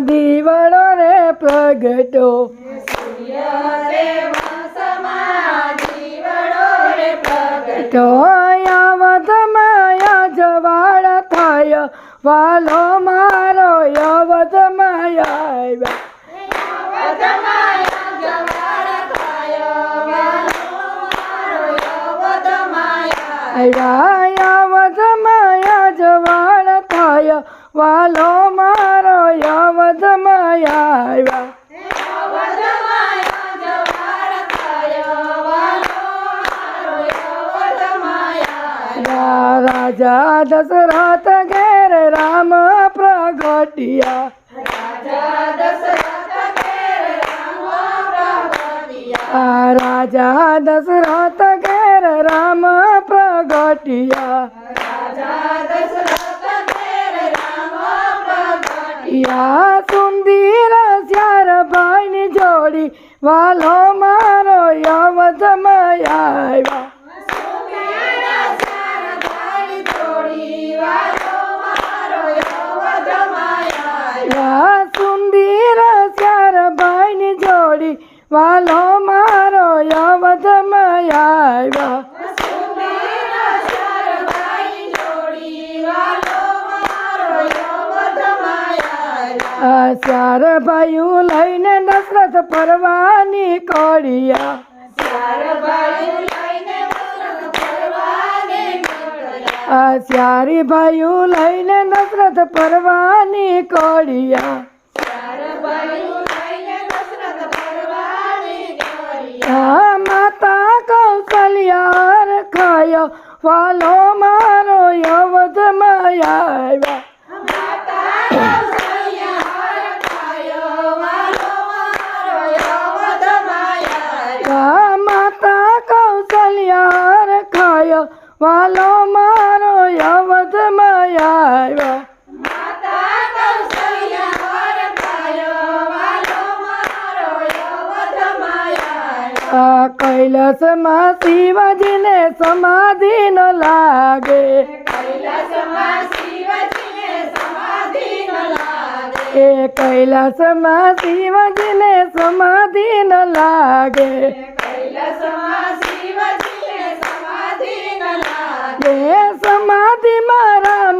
દીવડો રે પ્રગટો. તો યવતમાં જવાળ થાય. વાલો મારો યવતમાં આવ્યા. આવ્યા યવતમાં જવાળ થાય. વાલો યવતમાં આવ્યા રાજા દશરથ ઘેર રામ પ્રગટિયા. રાજા દશરથ ઘેર રામ પ્રગટિયા. યા સુંદર શ્યાર ભાઈની જોડી, વાલો મારો યવતમાં આવ્યા. સુંદર શ્યાર ભાઈની જોડી, વાલો મારો યવતમાં આવ્યા. આ ચાર ભાઈઓ લઈને નસરત પરવાની કોડિયા આ ચારી ભાઈઓ લઈને નસરત પરવાની કોડિયા આ માતા કૌશલ્યાર ખાયો વાલો મારો યવધ આવ્યા. વાલો મારો યવતમાં આવ્યો. કૈલાસમાં શિવાજીને સમાધિ ન લાગે. એ કૈલાસમાં શિવાજીને સમાધિ ન લાગે. એ સમાધિ મારા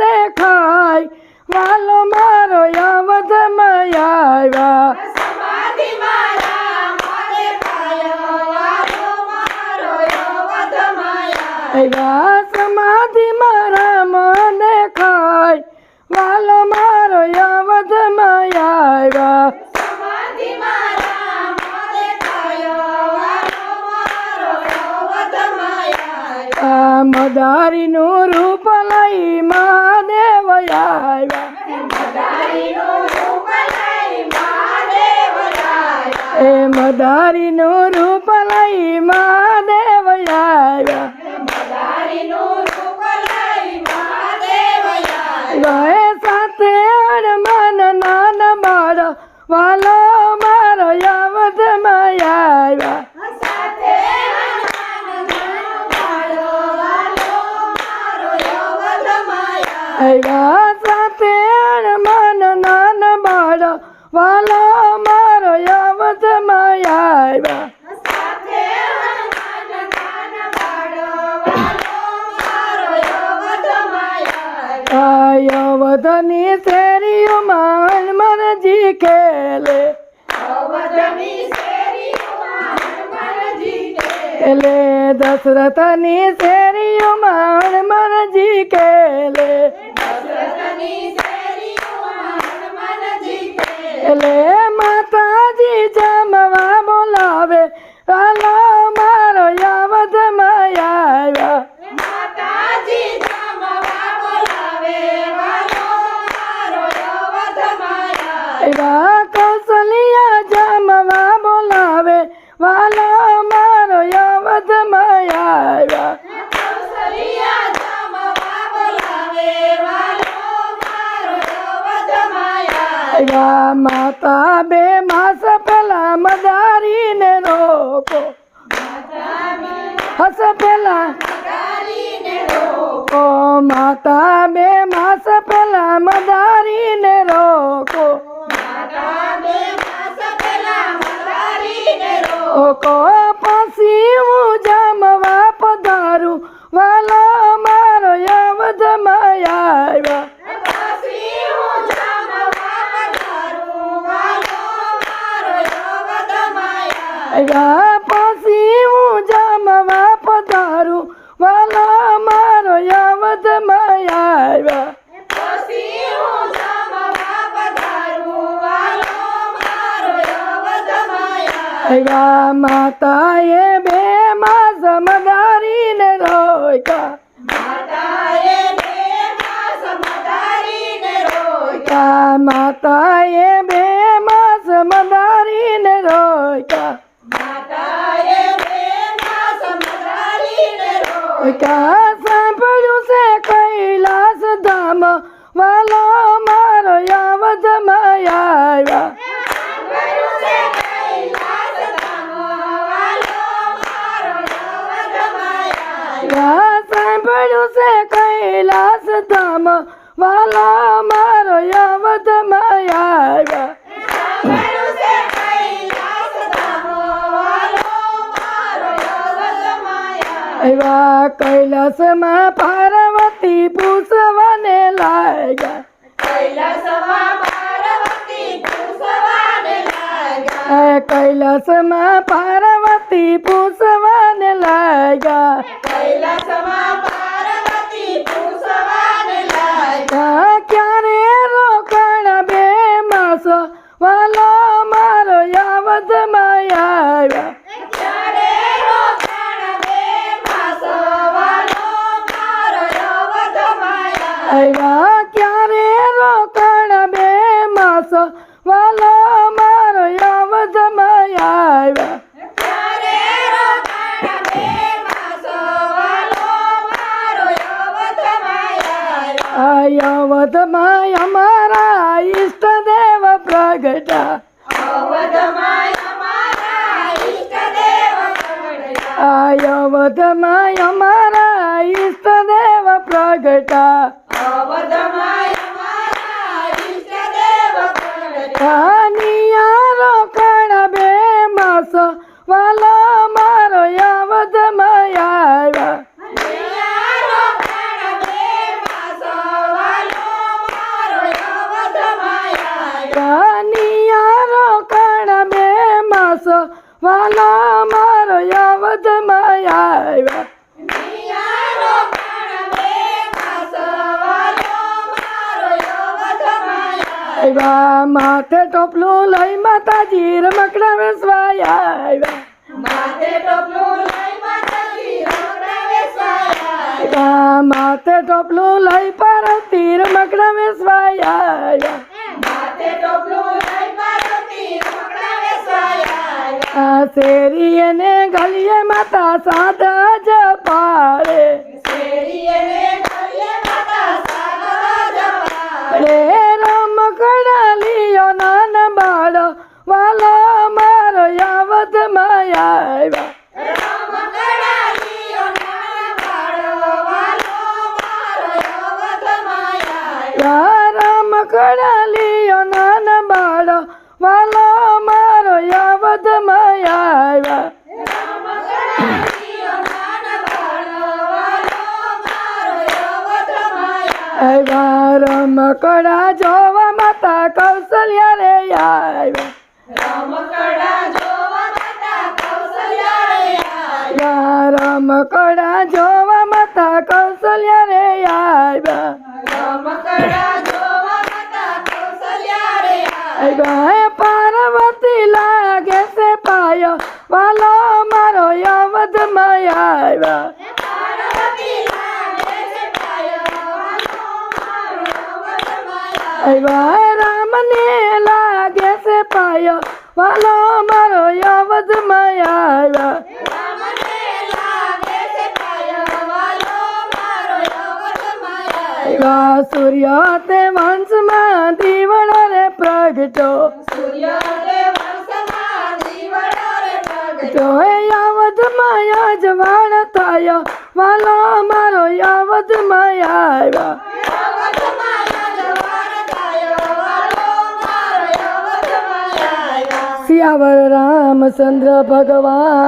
દેખાય. વાલો મારો યવતમાં આવ્યા. આવ્યા. સમાધિ મારા મને ખાય વાલો મારો યવતમાં આવ્યા. મદારીનું રૂપ લઈ મહાદેવ આવ્યા. એ મદારીનું રૂપ લઈ મહાદેવ આવ્યા. ગયે સાથે મન નાન બાળ વાલો આવ્યા સાથે હનુમાન નાન બાળ, વાલો મારો માયા અવધની શેરીઓ માન મરજી ખેલે એટલે દશરથની શેરીઓમાં મરજી ખેલે એટલે આવ્યા માતા બે માસ પેલા મદારીને રોકો. હસ પેલા રોકો. માતા બે માસ પેલા મદારીને રોકો. રોકો. પછી હું જમવા પધારું. વાલો મારો યવધમાં આવ્યા. આવ્યા પછી હું જમવા પધારું. વાલા મારો આવ્યા વાલો મારો યવદમાયા આવ્યા માતાએ બે માં મદારીને રોક્યા. માતાએ બે માસ મદારીને રોક્યા કા માતાએ બે માસ મદારીને રોક્યા માતાએ બે માસ મદારીને રોક્યા કા સાંભળ્યું છે કૈલાસ ધામ, વાલો મારો યાવધમાં આવ્યા સાંભળ્યું છે કૈલાસ ધામ વાલો મારો યવદમાયા કા સાંભળ્યું છે કૈલાસ ધામ વાલો મારો યાવધમાં આવ્યા સાંભળ્યું છે કૈલાસ ધામ વાલો મારો યવદમાયા આવ્યા કૈલાસમાં પાર્વતી પૂછવાને લાગ્યા. કૈલાસમાં પાર્વતી પૂછવાને લાગ્યા આ કૈલાસમાં પાર્વતી પૂછવાને લાગ્યા કૈલાસમાં પાર્વતી પૂછવાને લાગ્યા આ ક્યારે રોકાણ બે માસ વાલો મારો યાવધમાં આવ્યા ક્યારે રોકાણ બે માસ વાલો મારો યવદમાયા આવ્યા ક્યારે રોકાણ બે માસ? વાલો મારો યાવધમાં આવ્યા યાવધમાં અમારા ઈષ્ટદેવ પ્રગટા. અવધમાં. અમારા ઈષ્ટદેવ પ્રગટા. કાનિયારો કણ બે માસ વાલો મારો યાવધમાં આવ્યા નિયારો કણ બે માસ વાલો મારો અવધમાં આવ્યા. કાનિયારો કણ બે માસ વાલો મારો યાવધમાં આવ્યા નિયારો કણ બે માસ વાલો મારો અવધમાં આવ્યા. આવ્યા માથે ટોપલું લઈ માતાજી રમકડા વેસવાયા આવ્યા માથે ટોપલું લઈ માતાજી રમકડા વેચવાયા. આવ્યા માથે ટોપલું લઈ પાર્વતી રમકડા વેસવાયા આવ્યા માથે ટોપલું લઈ પાર્વતી રમકડાં વેચવાયા. આ શેરી અને ગલીએ માતા સાધા જ પાડે શેરીએ ને ગલીએ માતા સાધા જ રે રમકડા લિયો નાન બાળ વાલો મારો યાવધમાં આવ્યા રમકડાં લીયો નાના બાળો વાલો મારો અવધમાં આવ્યો. યા રમકડા લિયો નાન બાળ વાલો મારો યાવધમાં આવ્યા રમકડાં લીયો નાના બાળો વાલો મારો અવધમાં આવ્યો. આવ્યા રમકડા જોવા માતા કૌશલ્યા રે આવ્યા રમકડાં જોવા માતા કૌશલ્યા રે આવ્યા. યા રમકડા જોવા માતા કૌશલ્યા રે આવ્યા રમકડાં જોવા માતા કૌશલ્યા રે આવ્યા. આવ્યા પાર્વતી લાગે છે પાયો વાલો મારો યવધમાં આવ્યા પાર્વતી લાગે છે પાયો વાલો મારો અવધમાં આવ્યો. રામને લાગે છે પાયો વાલો મારો અવધમાં આવ્યો. આવ્યા સૂર્ય તે વંશમાં દીવડો રે પ્રગટો સૂર્યોદય વર્ષમાં દીવડો રે પ્રગટ્યો. યાવધમાં યજવાણ થાય વાલો મારો યાવધમાં આવ્યો. સિયાવર રામચંદ્ર ભગવાન.